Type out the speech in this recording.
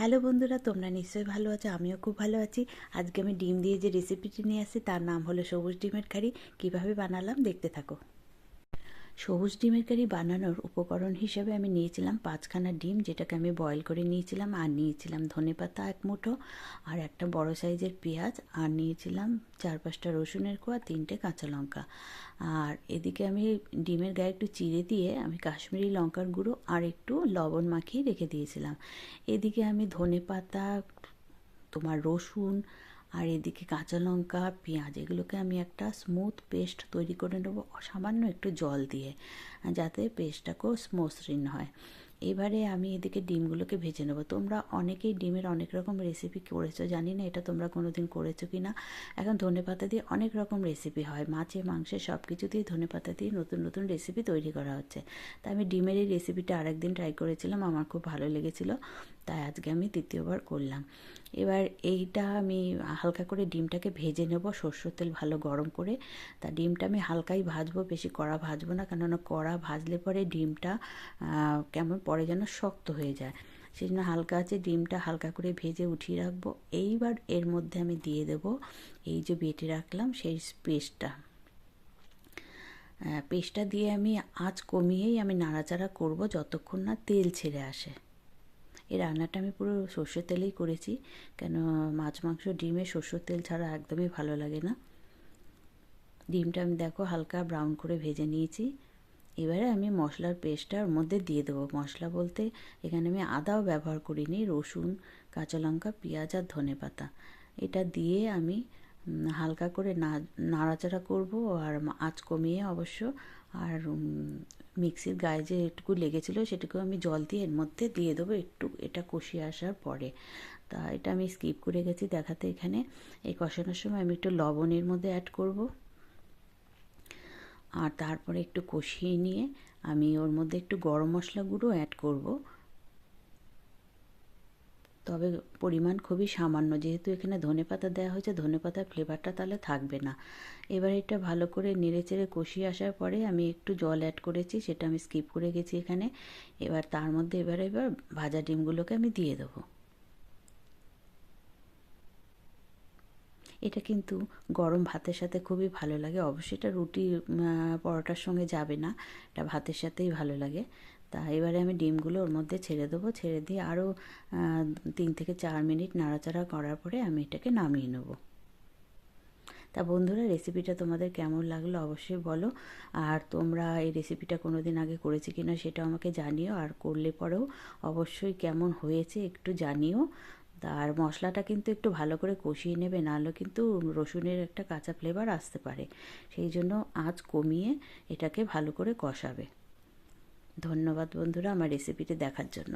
Hello বন্ধুরা, তোমরা নিশ্চয়ই ভালো আছো, আমিও খুব ভালো আছি। আজকে আমি ডিম দিয়ে যে রেসিপিটি নিয়ে আসি তার নাম হলো সবুজ ডিমের কারি। কীভাবে বানালাম দেখতে থাকো। সবুজ ডিমের কারি বানানোর উপকরণ হিসেবে আমি নিয়েছিলাম পাঁচখানা ডিম, যেটাকে আমি বয়েল করে নিয়েছিলাম আর নিয়েছিলাম ধনেপাতা এক মুঠো আর একটা বড় সাইজের পেঁয়াজ আর নিয়েছিলাম চার পাঁচটা রসুনের কোয়া, তিনটে কাঁচা লঙ্কা। আর এদিকে আমি ডিমের গায়ে একটু চিড়ে দিয়ে আমি কাশ্মীরি লঙ্কার গুঁড়ো আর একটু লবণ মাখিয়ে রেখে দিয়েছিলাম। এদিকে আমি ধনে পাতা, তোমার রসুন আর এদিকে কাঁচা লঙ্কা, পেঁয়াজ, এগুলোকে আমি একটা স্মুথ পেস্ট তৈরি করে নেব, সামান্য একটু জল দিয়ে, যাতে পেস্টটাকেও মসৃণ হয়। এবারে আমি এদিকে ডিমগুলোকে ভেজে নেব। তোমরা অনেকেই ডিমের অনেক রকম রেসিপি করেছ, জানি না এটা তোমরা কোনো দিন করেছ কি না এখন ধনে পাতা দিয়ে অনেক রকম রেসিপি হয়। মাছে, মাংসে সব কিছুতেই ধনে পাতা দিয়ে নতুন নতুন রেসিপি তৈরি করা হচ্ছে। তাই আমি ডিমের এই রেসিপিটা আরেকদিন ট্রাই করেছিলাম, আমার খুব ভালো লেগেছিলো। তাই আজকে আমি দ্বিতীয়বার করলাম। এবার এইটা আমি হালকা করে ডিমটাকে ভেজে নেব। সর্ষের তেল ভালো গরম করে। তা ডিমটা আমি হালকাই ভাজবো, বেশি কড়া ভাজবো না, কেননা কড়া ভাজলে পরে ডিমটা কেমন পরে যেন শক্ত হয়ে যায়। সেই জন্য হালকা আছে, ডিমটা হালকা করে ভেজে উঠিয়ে রাখব। এইবার এর মধ্যে আমি দিয়ে দেব এই যে বেটে রাখলাম সেই পেস্টটা। পেস্টটা দিয়ে আমি আঁচ কমিয়েই আমি নাড়াচাড়া করব যতক্ষণ না তেল ছেড়ে আসে। এই রান্নাটা আমি পুরো সর্ষের তেলেই করেছি। কেন মাছ, মাংস ডিমে সর্ষের তেল ছাড়া একদমই ভালো লাগে না। ডিমটা আমি দেখো হালকা ব্রাউন করে ভেজে নিয়েছি। এবারে আমি মশলার পেস্টটা ওর মধ্যে দিয়ে দেবো। মশলা বলতে এখানে আমি আদাও ব্যবহার করিনি, রসুন, কাঁচা লঙ্কা, পেঁয়াজ আর ধনে পাতা। এটা দিয়ে আমি হালকা করে নাড়াচাড়া করব আর আঁচ কমিয়ে অবশ্য আর মিক্সির গায়ে যে একটুকু লেগেছিলো সেটুকু আমি জল দিয়ে এর মধ্যে দিয়ে দেবো একটু, এটা কষিয়ে আসার পরে। তা এটা আমি স্কিপ করে গেছি দেখাতে এখানে। এই কষানোর সময় আমি একটু লবণের মধ্যে অ্যাড করব। আর তারপরে একটু কষিয়ে নিয়ে আমি ওর মধ্যে একটু গরম মশলা গুঁড়ো অ্যাড করব। তবে পরিমাণ খুবই সামান্য। যেহেতু এখানে ধনে পাতা দেওয়া হয়েছে, ধনে পাতার ফ্লেভারটা তাহলে থাকবে না। এবার এটা ভালো করে নেড়ে চেড়ে কষিয়ে আসার পরে আমি একটু জল অ্যাড করেছি, সেটা আমি স্কিপ করে গেছি এখানে। এবার তার মধ্যে এবার এবার ভাজা ডিমগুলোকে আমি দিয়ে দেবো। এটা কিন্তু গরম ভাতের সাথে খুবই ভালো লাগে। অবশ্যই এটা রুটি পরোটার সঙ্গে যাবে না। এটা ভাতের সাথেই ভালো লাগে। তা এবারে আমি ডিমগুলো ওর মধ্যে ছেড়ে দেবো, ছেড়ে দিয়ে আরও তিন থেকে চার মিনিট নাড়াচাড়া করার পরে আমি এটাকে নামিয়ে নেব। তা বন্ধুরা, রেসিপিটা তোমাদের কেমন লাগল অবশ্যই বলো। আর তোমরা এই রেসিপিটা কোনো দিন আগে করেছি কিনা সেটা আমাকে জানিও। আর করলে পরেও অবশ্যই কেমন হয়েছে একটু জানিও। তা আর মশলাটা কিন্তু একটু ভালো করে কষিয়ে নেবে, নাহলে কিন্তু রসুনের একটা কাঁচা ফ্লেভার আসতে পারে। সেই জন্য আঁচ কমিয়ে এটাকে ভালো করে কষাবে। ধন্যবাদ বন্ধুরা আমার রেসিপিটি দেখার জন্য।